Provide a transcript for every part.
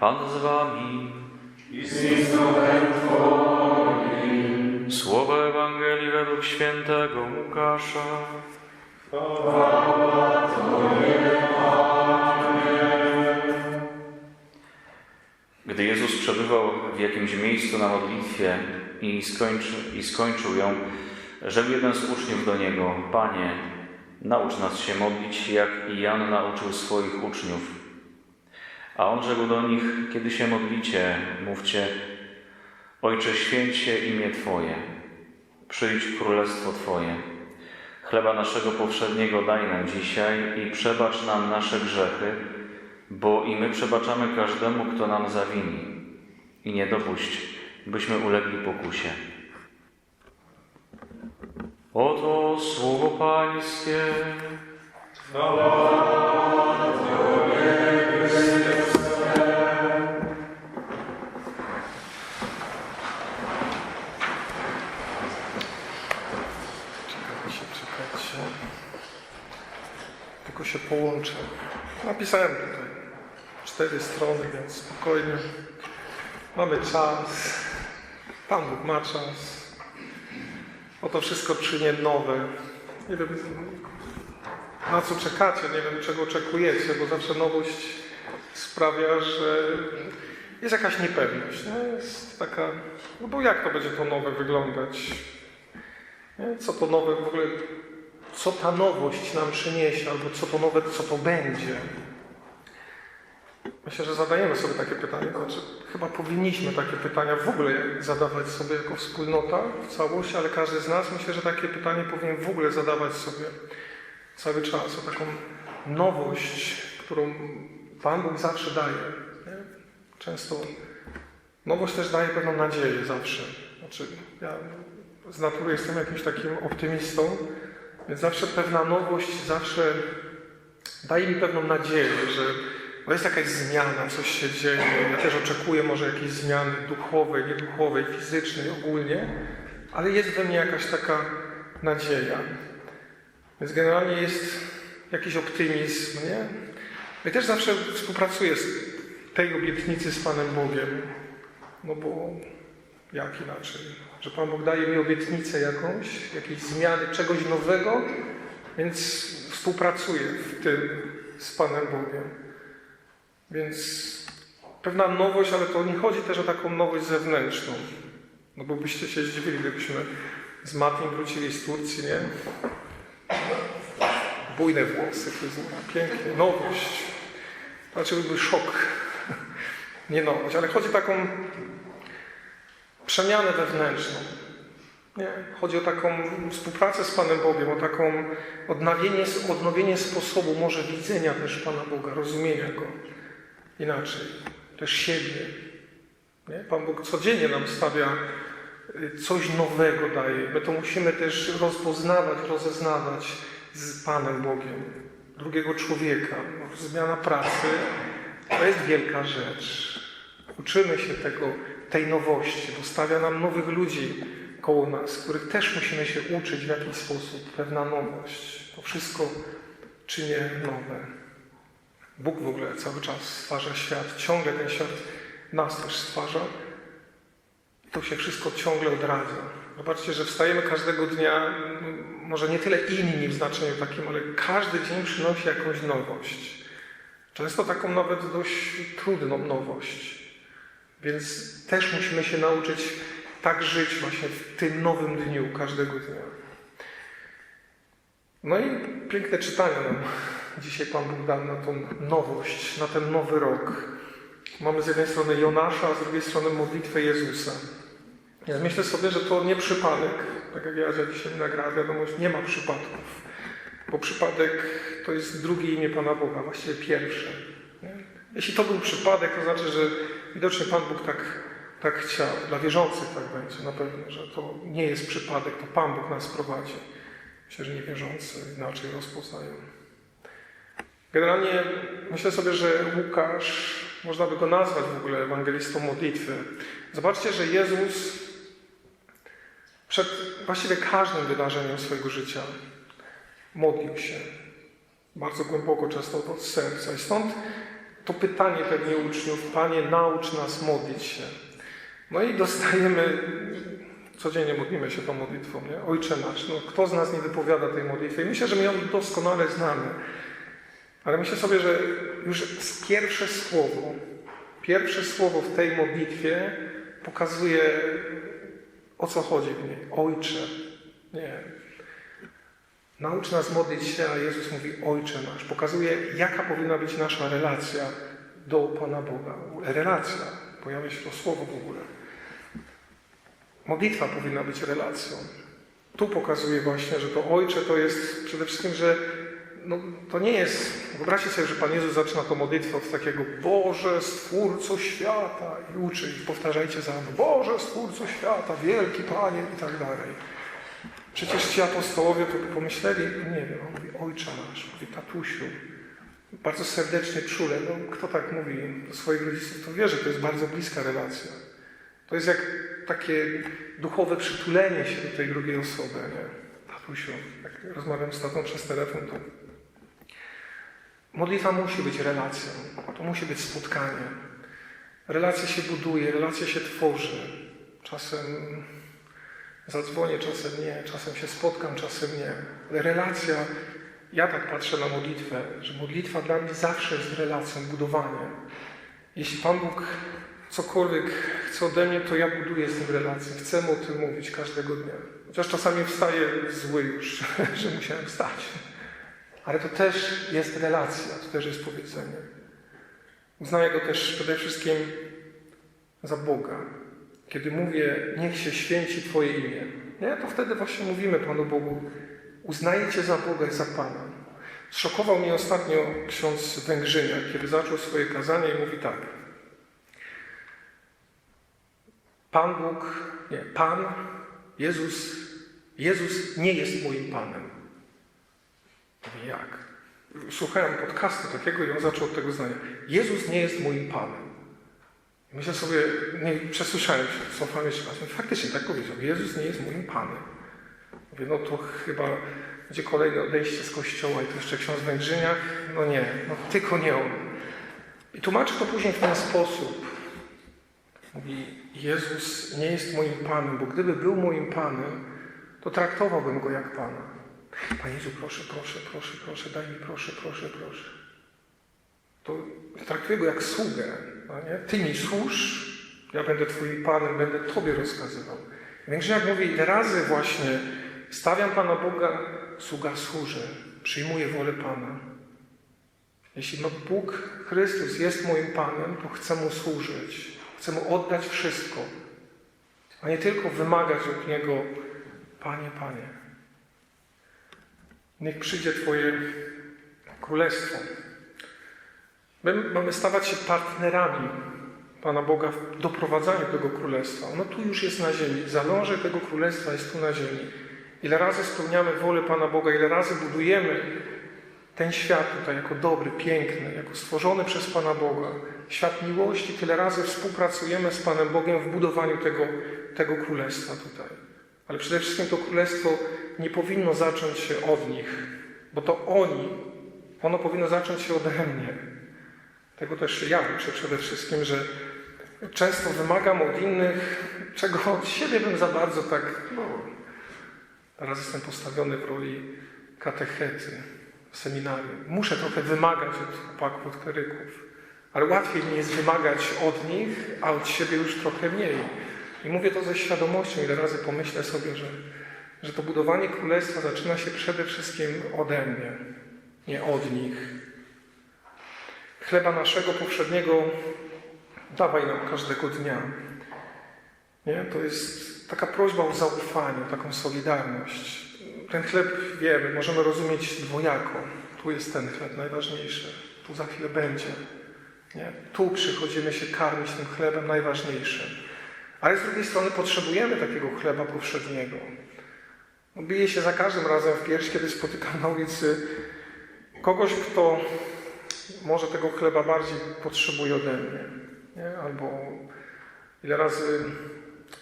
Pan z wami. i z Twoim. Słowa Ewangelii według świętego Łukasza. Gdy Jezus przebywał w jakimś miejscu na modlitwie i, skończy, i skończył ją, rzekł jeden z uczniów do Niego, Panie, naucz nas się modlić, jak i Jan nauczył swoich uczniów. A On rzekł do nich, kiedy się modlicie, mówcie, Ojcze, święć się imię Twoje, przyjdź królestwo Twoje. Chleba naszego powszedniego daj nam dzisiaj i przebacz nam nasze grzechy, bo i my przebaczamy każdemu, kto nam zawini. I nie dopuść, byśmy ulegli pokusie. Oto słowo Pańskie. Czekajcie, Napisałem tutaj cztery strony, więc spokojnie. Mamy czas. Pan Bóg ma czas. Oto wszystko czynię nowe. Nie wiem, na co czekacie, nie wiem, czego oczekujecie, bo zawsze nowość sprawia, że jest jakaś niepewność. Nie? Jest taka, no bo jak to będzie to nowe wyglądać? Nie? Co to nowe w ogóle, co ta nowość nam przyniesie, albo co to nowe, co to będzie. Myślę, że zadajemy sobie takie pytanie, znaczy chyba powinniśmy takie pytania w ogóle zadawać sobie jako wspólnota w całości, ale każdy z nas myślę, że takie pytanie powinien w ogóle zadawać sobie cały czas, o taką nowość, którą Pan Bóg zawsze daje. Nie? Często nowość też daje pewną nadzieję zawsze. Znaczy, ja z natury jestem jakimś takim optymistą, więc zawsze pewna nowość zawsze daje mi pewną nadzieję, że jest jakaś zmiana, coś się dzieje. Ja też oczekuję może jakiejś zmiany duchowej, nieduchowej, fizycznej ogólnie, ale jest we mnie jakaś taka nadzieja. Więc generalnie jest jakiś optymizm, nie? Ja też zawsze współpracuję z tej obietnicy z Panem Bogiem, no bo jak inaczej? Że Pan Bóg daje mi obietnicę jakąś, jakiejś zmiany, czegoś nowego, więc współpracuję w tym z Panem Bogiem. Więc pewna nowość, ale to nie chodzi też o taką nowość zewnętrzną. No bo byście się zdziwili, gdybyśmy z Matim wrócili z Turcji, nie? Bujne włosy, fryzura, pięknie, nowość. Znaczy byłby szok. Nie nowość, ale chodzi o taką przemianę wewnętrzną. Nie, chodzi o taką współpracę z Panem Bogiem, o taką odnowienie, odnowienie sposobu może widzenia też Pana Boga, rozumienia Go inaczej, też siebie. Nie? Pan Bóg codziennie nam stawia y, coś nowego daje. My to musimy też rozpoznawać, rozeznawać z Panem Bogiem, drugiego człowieka. Zmiana pracy to jest wielka rzecz. Uczymy się tego, tej nowości, bo stawia nam nowych ludzi koło nas, których też musimy się uczyć w jakiś sposób. Pewna nowość. To wszystko czynię nowe. Bóg w ogóle cały czas stwarza świat, ciągle ten świat nas też stwarza. To się wszystko ciągle odradza. Zobaczcie, że wstajemy każdego dnia, może nie tyle inni w znaczeniu takim, ale każdy dzień przynosi jakąś nowość. Często taką nawet dość trudną nowość. Więc też musimy się nauczyć tak żyć właśnie w tym nowym dniu, każdego dnia. No i piękne czytania nam dzisiaj Pan Bóg dał na tą nowość, na ten nowy rok. Mamy z jednej strony Jonasza, a z drugiej strony modlitwę Jezusa. Ja myślę sobie, że to nie przypadek. Tak jak ja dzisiaj nagrałem wiadomość, nie ma przypadków. Bo przypadek to jest drugie imię Pana Boga, właściwie pierwsze. Jeśli to był przypadek, to znaczy, że widocznie Pan Bóg tak, tak chciał. Dla wierzących tak będzie na pewno, że to nie jest przypadek, to Pan Bóg nas prowadzi. Myślę, że niewierzący inaczej rozpoznają. Generalnie myślę sobie, że Łukasz, można by go nazwać w ogóle ewangelistą modlitwy. Zobaczcie, że Jezus przed właściwie każdym wydarzeniem swojego życia modlił się bardzo głęboko, często od serca. I stąd to pytanie pewnie uczniów, Panie, naucz nas modlić się. No i dostajemy, codziennie modlimy się tą modlitwą, nie? Ojcze nasz. No, kto z nas nie wypowiada tej modlitwy? I myślę, że my ją doskonale znamy. Ale myślę sobie, że już pierwsze słowo, pierwsze słowo w tej modlitwie pokazuje, o co chodzi w niej. Ojcze. Nie. Naucz nas modlić się, a Jezus mówi Ojcze nasz. Pokazuje, jaka powinna być nasza relacja do Pana Boga. Relacja. Pojawia się to słowo w ogóle. Modlitwa powinna być relacją. Tu pokazuje właśnie, że to Ojcze to jest przede wszystkim, że no, to nie jest. Wyobraźcie sobie, że Pan Jezus zaczyna tą modlitwę od takiego Boże, Stwórco świata i uczy ich, powtarzajcie za mną. Boże, Stwórco świata, wielki Panie i tak dalej. Przecież ci apostołowie to by pomyśleli, nie wiem, on mówi Ojcze nasz, mówi tatusiu. Bardzo serdecznie, czule. No, kto tak mówi do swoich rodziców, to wie, że to jest bardzo bliska relacja. To jest jak takie duchowe przytulenie się do tej drugiej osoby, nie? Tatusiu, jak rozmawiam z tatą przez telefon, to modlitwa musi być relacją. To musi być spotkanie. Relacja się buduje, relacja się tworzy. Czasem zadzwonię, czasem nie, czasem się spotkam, czasem nie. Ale relacja, ja tak patrzę na modlitwę, że modlitwa dla mnie zawsze jest relacją, budowaniem. Jeśli Pan Bóg cokolwiek chce ode mnie, to ja buduję z nim relację. Chcę o tym mówić każdego dnia. Chociaż czasami wstaję zły już, że musiałem wstać. Ale to też jest relacja, to też jest powiedzenie. Uznaję go też przede wszystkim za Boga. Kiedy mówię, niech się święci Twoje imię, nie? to wtedy właśnie mówimy Panu Bogu, uznaję Cię za Boga i za Pana. Zszokował mnie ostatnio ksiądz Węgrzyniak, kiedy zaczął swoje kazanie i mówi tak. Pan Bóg, nie, Pan, Jezus, Jezus nie jest moim Panem. Mówię, jak? Słuchałem podcastu takiego i on zaczął od tego zdania. Jezus nie jest moim Panem. Myślę sobie, nie, przesłyszałem się, jeszcze raz. Faktycznie tak powiedział. Jezus nie jest moim Panem. Mówię, no to chyba będzie kolejne odejście z kościoła i to jeszcze ksiądz Węgrzyniak. No nie, no tylko nie on. I tłumaczy to później w ten sposób. Mówi, Jezus nie jest moim Panem, bo gdyby był moim Panem, to traktowałbym Go jak Pana. Panie Jezu, proszę, proszę, proszę, proszę, daj mi proszę, proszę, proszę. To traktuję Go jak sługę. No nie? Ty mi służ, ja będę Twoim Panem, będę Tobie rozkazywał. Więc jak mówi, ile razy właśnie stawiam Pana Boga, sługa służy, przyjmuję wolę Pana. Jeśli Bóg, Chrystus jest moim Panem, to chcę Mu służyć. Chcę Mu oddać wszystko, a nie tylko wymagać od Niego, Panie, Panie. Niech przyjdzie Twoje królestwo. My mamy stawać się partnerami Pana Boga w doprowadzaniu tego królestwa. Ono tu już jest na ziemi. Zalążek tego królestwa jest tu na ziemi. Ile razy spełniamy wolę Pana Boga, ile razy budujemy ten świat tutaj jako dobry, piękny, jako stworzony przez Pana Boga. Świat miłości, tyle razy współpracujemy z Panem Bogiem w budowaniu tego, tego królestwa tutaj. Ale przede wszystkim to królestwo nie powinno zacząć się od nich, bo to oni, ono powinno zacząć się ode mnie. Tego też ja uczę przede wszystkim, że często wymagam od innych, czego od siebie bym za bardzo tak, no, teraz jestem postawiony w roli katechety w seminarium. Muszę trochę wymagać od chłopaków, od kleryków, ale łatwiej mi jest wymagać od nich, a od siebie już trochę mniej. I mówię to ze świadomością, ile razy pomyślę sobie, że, że to budowanie królestwa zaczyna się przede wszystkim ode mnie, nie od nich. Chleba naszego powszedniego dawaj nam każdego dnia. Nie? To jest taka prośba o zaufanie, taką solidarność. Ten chleb, wiemy, możemy rozumieć dwojako. Tu jest ten chleb najważniejszy, tu za chwilę będzie. Nie? Tu przychodzimy się karmić tym chlebem najważniejszym. Ale z drugiej strony potrzebujemy takiego chleba powszedniego. Biję się za każdym razem w pierś, kiedy spotykam na ulicy kogoś, kto może tego chleba bardziej potrzebuje ode mnie. Nie? Albo ile razy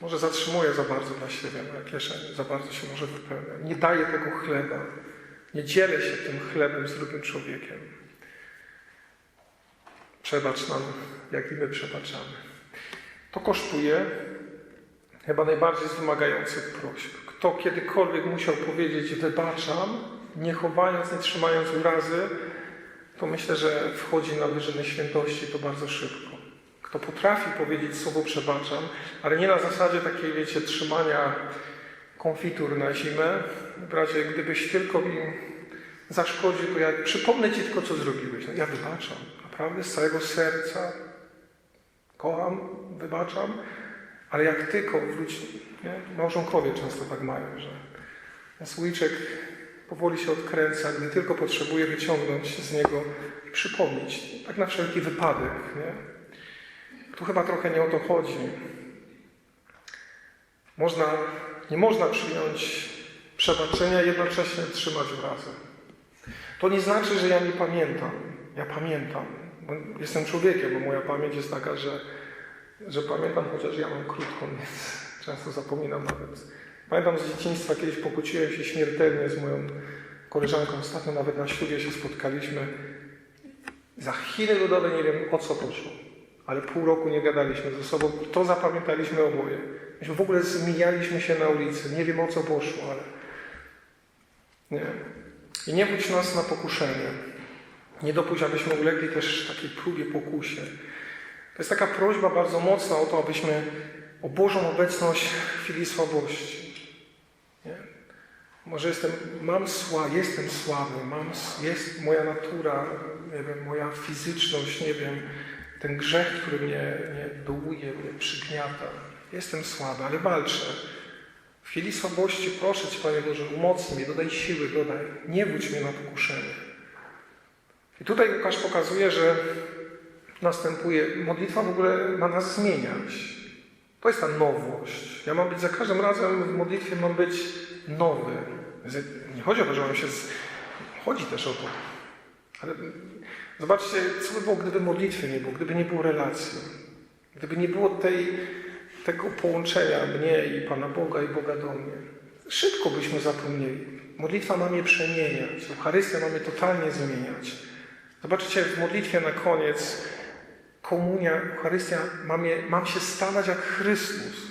może zatrzymuję za bardzo dla siebie na kieszeni, za bardzo się może wypełnia. Nie daję tego chleba. Nie dzielę się tym chlebem z drugim człowiekiem. Przebacz nam, jak i my przebaczamy. To kosztuje chyba najbardziej z wymagających prośb. Kto kiedykolwiek musiał powiedzieć wybaczam, nie chowając, nie trzymając urazy, to myślę, że wchodzi na wyżyny świętości to bardzo szybko. Kto potrafi powiedzieć słowo przebaczam, ale nie na zasadzie takiej, wiecie, trzymania konfitur na zimę, w razie gdybyś tylko mi zaszkodził, to ja przypomnę Ci tylko, co zrobiłeś. No, ja wybaczam, naprawdę, z całego serca kocham, wybaczam, ale jak tylko nie? małżonkowie często tak mają, że słoiczek powoli się odkręca, gdy tylko potrzebuje wyciągnąć z niego i przypomnieć, tak na wszelki wypadek. Nie? Tu chyba trochę nie o to chodzi. Można, nie można przyjąć przebaczenia jednocześnie trzymać urazy. To nie znaczy, że ja nie pamiętam. Ja pamiętam. Jestem człowiekiem, bo moja pamięć jest taka, że, że pamiętam, chociaż ja mam krótką, więc często zapominam nawet. Pamiętam z dzieciństwa, kiedyś pokłóciłem się śmiertelnie z moją koleżanką. Ostatnio nawet na ślubie się spotkaliśmy. Za chwilę ludowe nie wiem o co poszło, ale pół roku nie gadaliśmy ze sobą. To zapamiętaliśmy oboje. Myśmy w ogóle zmijaliśmy się na ulicy. Nie wiem o co poszło, ale nie. I nie budź nas na pokuszenie. Nie dopuść, abyśmy ulegli też takiej próbie pokusie. To jest taka prośba bardzo mocna o to, abyśmy o Bożą obecność w chwili słabości. Nie? Może jestem, mam sła, jestem słaby, mam, jest moja natura, nie wiem, moja fizyczność, nie wiem, ten grzech, który mnie, mnie dołuje, mnie przygniata. Jestem słaby, ale walczę. W chwili słabości proszę Cię, Panie Boże, umocnij mnie, dodaj siły, dodaj. Nie wódź mnie na pokuszenie. I tutaj Łukasz pokazuje, że następuje, modlitwa w ogóle ma nas zmieniać. To jest ta nowość. Ja mam być za każdym razem w modlitwie mam być nowy. Nie chodzi o to, że mam się. Z... Chodzi też o to. Ale zobaczcie, co by było, gdyby modlitwy nie było, gdyby nie było relacji. Gdyby nie było tej, tego połączenia mnie i Pana Boga i Boga do mnie. Szybko byśmy zapomnieli. Modlitwa ma mnie przemieniać. Eucharystia ma mnie totalnie zmieniać. Zobaczcie, w modlitwie na koniec komunia, Eucharystia, mam, je, mam się stawać jak Chrystus.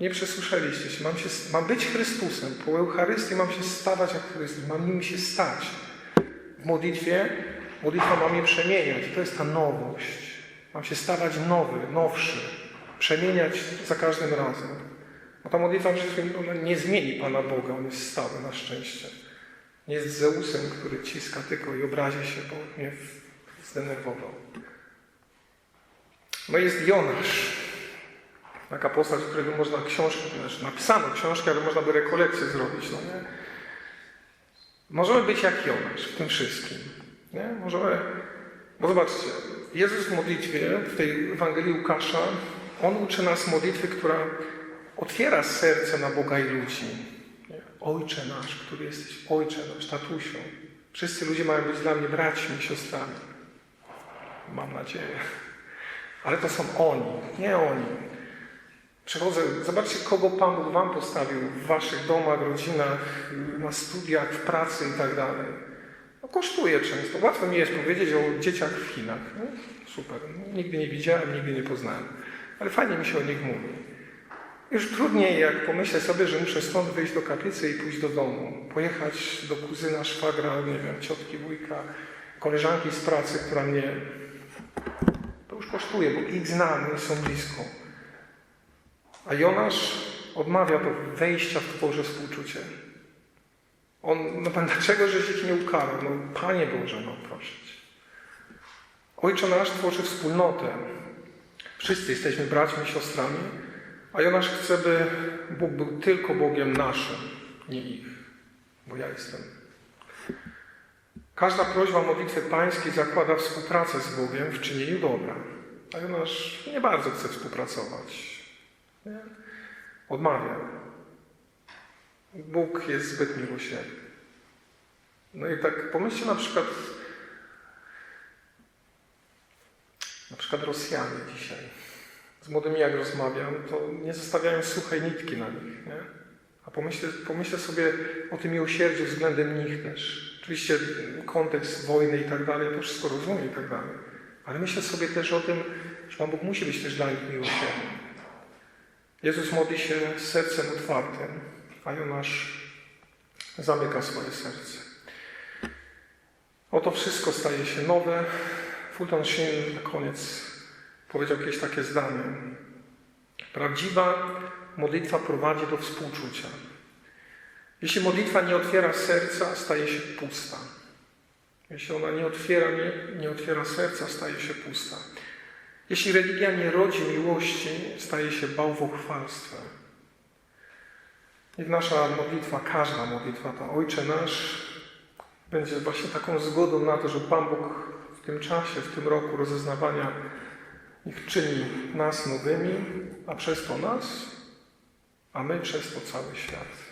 Nie przesłyszeliście się. Mam, się. mam być Chrystusem. Po Eucharystii mam się stawać jak Chrystus. Mam nim się stać. W modlitwie modlitwa ma mnie przemieniać. To jest ta nowość. Mam się stawać nowy, nowszy. Przemieniać za każdym razem. Bo ta modlitwa ona nie zmieni Pana Boga. On jest stały na szczęście. Nie jest Zeusem, który ciska tylko i obrazi się, bo mnie zdenerwował. No jest Jonasz. Taka postać, którego można książkę, znaczy napisano książkę, ale można by rekolekcję zrobić, no nie? Możemy być jak Jonasz w tym wszystkim. Nie? Możemy, bo zobaczcie, Jezus w modlitwie, w tej Ewangelii Łukasza, On uczy nas modlitwy, która otwiera serce na Boga i ludzi. Nie? Ojcze nasz, który jesteś Ojcze nasz, tatusią. Wszyscy ludzie mają być dla mnie braćmi siostrami. Mam nadzieję. Ale to są oni, nie oni. Przechodzę, zobaczcie, kogo Pan Bóg Wam postawił w Waszych domach, rodzinach, na studiach, w pracy i tak dalej. No, kosztuje często. Łatwo mi jest powiedzieć o dzieciach w Chinach. No, super. Nigdy nie widziałem, nigdy nie poznałem. Ale fajnie mi się o nich mówi. Już trudniej, jak pomyślę sobie, że muszę stąd wyjść do kaplicy i pójść do domu. Pojechać do kuzyna, szwagra, nie wiem, ciotki, wujka, koleżanki z pracy, która mnie... Kosztuje, bo ich znam i są blisko. A Jonasz odmawia wejścia w Boże współczucie. On, no dlaczego żeś ich nie ukarał? No Panie Boże, no proszę Cię. Ojcze nasz tworzy wspólnotę. Wszyscy jesteśmy braćmi siostrami, a Jonasz chce, by Bóg był tylko Bogiem naszym, nie ich, bo ja jestem. Każda prośba modlitwy pańskiej zakłada współpracę z Bogiem w czynieniu dobra. A Jonasz nie bardzo chce współpracować. Nie? Odmawia. Bóg jest zbyt miłosierny. No i tak pomyślcie na przykład na przykład Rosjanie dzisiaj. Z młodymi jak rozmawiam, to nie zostawiają suchej nitki na nich. Nie? A pomyślę, pomyślę sobie o tym miłosierdziu względem nich też. Oczywiście kontekst wojny i tak dalej, to wszystko rozumiem i tak dalej. Ale myślę sobie też o tym, że Pan Bóg musi być też dla nich miłosierny. Jezus modli się sercem otwartym, a Jonasz zamyka swoje serce. Oto wszystko staje się nowe. Fulton Sheen na koniec powiedział jakieś takie zdanie. Prawdziwa modlitwa prowadzi do współczucia. Jeśli modlitwa nie otwiera serca, staje się pusta. Jeśli ona nie otwiera, nie, nie otwiera serca, staje się pusta. Jeśli religia nie rodzi miłości, staje się bałwochwalstwem. Niech nasza modlitwa, każda modlitwa, ta Ojcze Nasz, będzie właśnie taką zgodą na to, że Pan Bóg w tym czasie, w tym roku rozeznawania niech czyni nas nowymi, a przez to nas, a my przez to cały świat.